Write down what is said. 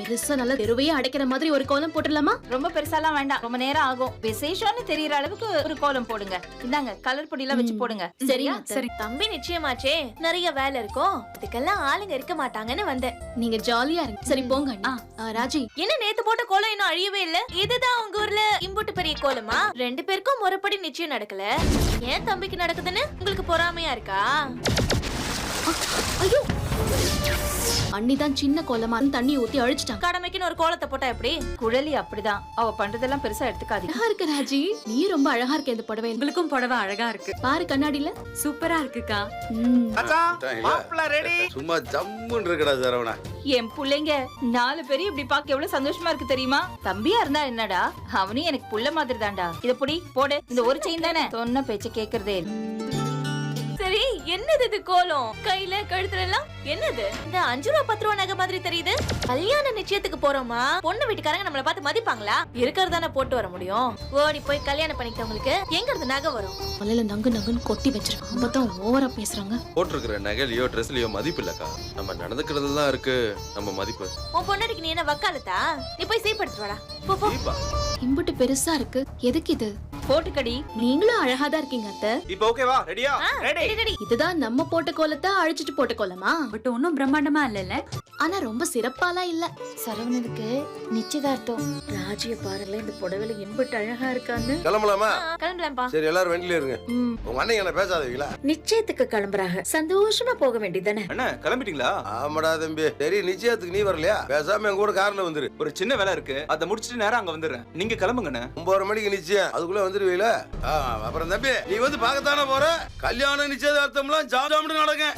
பெருசா நல்ல தெருவையே அடைக்கிற மாதிரி ஒரு கோலம் போட்டுடலாமா? ரொம்ப பெருசாலாம் வேண்டாம். ரொம்ப நேரம் ஆகும். விசேஷம்னு தெரியற அளவுக்கு ஒரு கோலம் போடுங்க. இந்தாங்க கலர் பொடி எல்லாம் வச்சு. போடுங்க. சரியா? சரி. தம்பி நிச்சயமாச்சே. நிறைய வேலை இருக்கும் அதுக்கெல்லாம் ஆளுங்க இருக்க மாட்டாங்கன்னு வந்தேன். நீங்க ஜாலியா இருங்க. சரி போங்க ராஜி. என்ன நேத்து போட்ட கோலம் இன்னும் அழியவே இல்ல? இதுதான் உங்க ஊர்ல இம்புட்டு பெரிய கோலமா? ரெண்டு பேருக்கும் முறைப்படி நிச்சயம் நடக்கல. ஏன் தம்பிக்கு நடக்குதுன்னு உங்களுக்கு பொறாமையா இருக்கா? ஐயோ. அண்ணி தான் சின்ன கோலமா தண்ணி ஊத்தி அழிச்சிட்டாங்க கடமைக்குன்னு ஒரு கோலத்தை போட்டா எப்படி? குழலி அப்படிதான். அவ பண்றதெல்லாம் பெருசா எடுத்துக்காதீங்க. அழகா இருக்கு ராஜி. நீ ரொம்ப அழகா இருக்க இந்த புடவை. உங்களுக்கும் புடவை அழகா இருக்கு. பாரு கண்ணாடியில. சூப்பரா இருக்குக்கா. ம். மாப்பிள்ள ரெடி. சும்மா ஜம்முன்னு இருக்கடா சரவணா. என் புள்ளைங்க நாலு பேரும் இப்படி பார்க்க எவ்வளவு சந்தோஷமா இருக்கு தெரியுமா? தம்பியா இருந்தா என்னடா? அவனும் எனக்கு புள்ள மாதிரி தான்டா. இத புடி போடு. இந்த ஒரு செயின் தானே? சொன்ன பேச்ச கேக்குறதே இல்ல. சரி என்னது இது கோலம்? கையில கழுத்துல எல்லாம் என்னது? இந்த அஞ்சு ரூபா பத்து ரூபா நகை மாதிரி தெரியுது. கல்யாண நிச்சயத்துக்கு போறோமா? பொண்ணு வீட்டுக்காரங்க நம்மள பார்த்து மதிப்பாங்களா? இருக்கிறதானே போட்டு வர முடியும். ஓடி போய் கல்யாணம் பண்ணிக்கிட்டவங்களுக்கு எங்க இருந்து நகை வரும்? தலையில நங்கு நங்குன்னு கொட்டி வச்சிருக்காங்க. அப்பதான் ஓவரா பேசுறாங்க. போட்டிருக்கிற நகைலையோ ட்ரெஸ்லயோ மதிப்பு இல்லக்கா நம்ம நடந்துக்கிறதுல தான் இருக்கு. நம்ம மதிப்பு. உன் பொண்டாட்டிக்கு நீ என்ன வக்காலத்தா? நீ போய் சீப்படுத்து வாடா. போ இம்புட்டு பெருசா இருக்கு. எதுக்கு இது? போட்டுக்கடி. நீங்களும் அழகா தான் இருக்கீங்க அத்தை. இப்போ ஓகேவா ரெடியா ரெடி இதுதான் நம்ம போட்ட கோலத்தை அழிச்சிட்டு போட்ட கோலமா? பட் ஒன்னும் பிரம்மாண்டமா இல்லல்ல. ஆனா ரொம்ப சிறப்பாலாம் இல்ல. சரவணனுக்கு நிச்சயதார்த்தம். ராஜிய பாருங்களேன் இந்த புடவைல எம்பிட்டு அழகா இருக்கான்னு. கிளம்பலாமா? கிளம்பலாம்ப்பா. சரி எல்லாரும் வண்டியில இருங்க. உங்க அண்ணன் என்ன பேசாதீங்களா? நிச்சயத்துக்கு கிளம்புறாங்க. சந்தோஷமா போக வேண்டியதானே அண்ணா கிளம்பிட்டீங்களா? ஆமாடா தம்பி. சரி நிச்சயத்துக்கு நீ வரலையா? பேசாம எங்க கூட கார்ல வந்துரு. ஒரு சின்ன வேலை இருக்கு. அதை முடிச்சிட்டு நேரம் அங்க வந்துடுறேன். நீங்க கிளம்புங்கண்ணே. ஒன்பது மணிக்கு நிச்சயம். அதுக்குள்ள வந்துருவீங்களா அப்புறம் தம்பி நீ வந்து பார்க்கத்தானே போற? கல்யாணம் நிச்சயதார்த்தம்லாம் ஜாம் ஜாம்னு நடக்கும்.